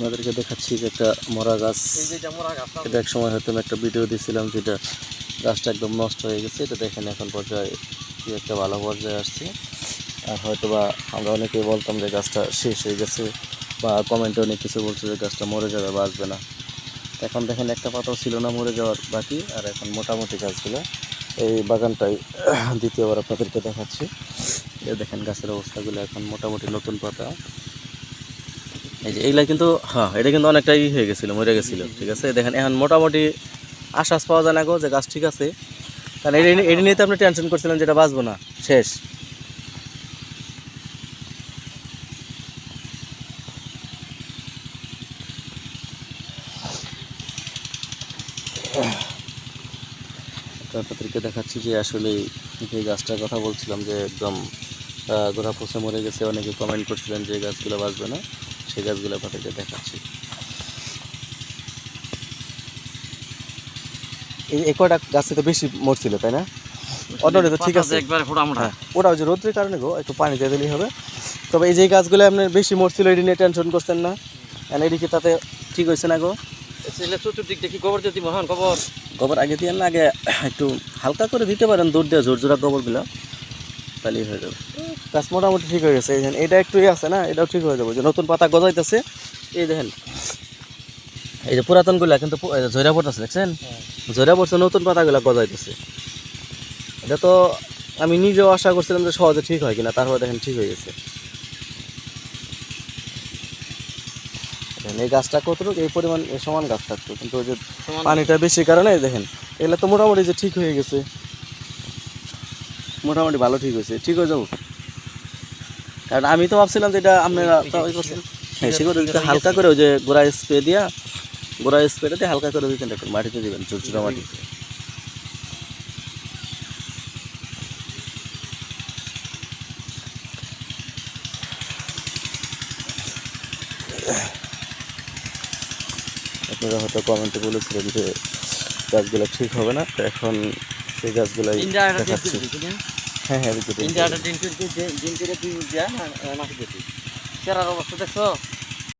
আপনাদেরকে দেখাচ্ছি যে একটা মরা গাছ। এটা এক সময় হয়তো আমি একটা ভিডিও দিয়েছিলাম যেটা গাছটা একদম নষ্ট হয়ে গেছে। এটা দেখেন এখন পর্যায়ে কি একটা ভালো পর্যায়ে আসছে। আর হয়তো বা আমরা অনেকেই বলতাম যে গাছটা শেষ হয়ে গেছে বা কমেন্টে অনেক কিছু বলছে যে গাছটা মরে যাবে বাঁচবে না। এখন দেখেন একটা পাতাও ছিল না মরে যাওয়ার বাকি। আর এখন মোটামুটি গাছগুলো এই বাগানটাই দ্বিতীয়বার আপনাদেরকে দেখাচ্ছি। এই দেখেন গাছের অবস্থাগুলো এখন মোটামুটি নতুন পাতা। এই যে, এইগুলা কিন্তু হ্যাঁ এটা কিন্তু অনেকটা ই হয়ে গেছিল, মরে গেছিল, ঠিক আছে? দেখেন, এখন মোটামুটি আশ্বাস পাওয়া যায় না গো যে গাছ ঠিক আছে। কারণ এটা এটা নিয়ে তো আপনি টেনশন করছিলেন যেটা বাঁচবো না, শেষ। তো আপনাদেরকে দেখাচ্ছি যে আসলে যে গাছটার কথা বলছিলাম যে একদম গোড়া পচে মরে গেছে, অনেকে কমেন্ট করছিলেন যে গাছগুলো বাঁচবে না। সেই গাছগুলো আপনাদেরকে দেখাচ্ছি। এই গাছে তো বেশি মরছিল তাই না? অন্যটা তো ঠিক আছে। একবার হ্যাঁ ওটা ওই যে রোদ্রের কারণে গো একটু পানি দিয়ে দিলেই হবে। তবে এই যে গাছগুলো আপনার বেশি মরছিল এটি নিয়ে টেনশন করছেন না। আর এদিকে তাতে ঠিক হয়েছে না গো? চতুর্দিক দেখি গোবর দিয়ে দিব? হ্যাঁ গোবর। গোবর আগে দিয়ে না আগে একটু হালকা করে দিতে পারেন দুধ দিয়ে জোর জোড়া গোবরগুলো। তাহলেই হয়ে যাবে। গাছ মোটামুটি ঠিক হয়ে গেছে এই দেখেন এটা একটু আছে না এটাও ঠিক হয়ে যাবে। যে নতুন পাতা গজাইতেছে এই দেখেন এই যে পুরাতনগুলো কিন্তু ঝরা পড়তেছে দেখছেন? ঝরা পড়ছে নতুন পাতাগুলো গজাইতেছে। এটা তো আমি নিজেও আশা করছিলাম যে সহজে ঠিক হয় কিনা তারপরে দেখেন ঠিক হয়ে গেছে। এই গাছটা কতটুকু? এই পরিমাণ সমান গাছ থাকতো কিন্তু ওই যে পানিটা বেশি কারণে দেখেন এগুলো তো মোটামুটি যে ঠিক হয়ে গেছে। মোটামুটি ভালো ঠিক হয়েছে। ঠিক হয়ে যাব। কারণ আমি তো ভাবছিলাম যে এটা আপনারা হ্যাঁ সেগুলো দিতে হালকা করে ওই যে গোড়া স্প্রে দিয়া গোড়া স্প্রেটা দিয়ে হালকা করে দিতেন একটু মাটিতে দিবেন ছোট মাটি। আপনারা হয়তো কমেন্টে বলেছিলেন যে গাছগুলো ঠিক হবে না তো এখন সেই গাছগুলাই তিনটা হ্যাঁ দিন দিন দিন দিন হ্যাঁ হ্যাঁ দিন দিন দিন দিন দিন দিন দিন দিন দিন দিন দিন দিন দিন দিন দিন দেখছ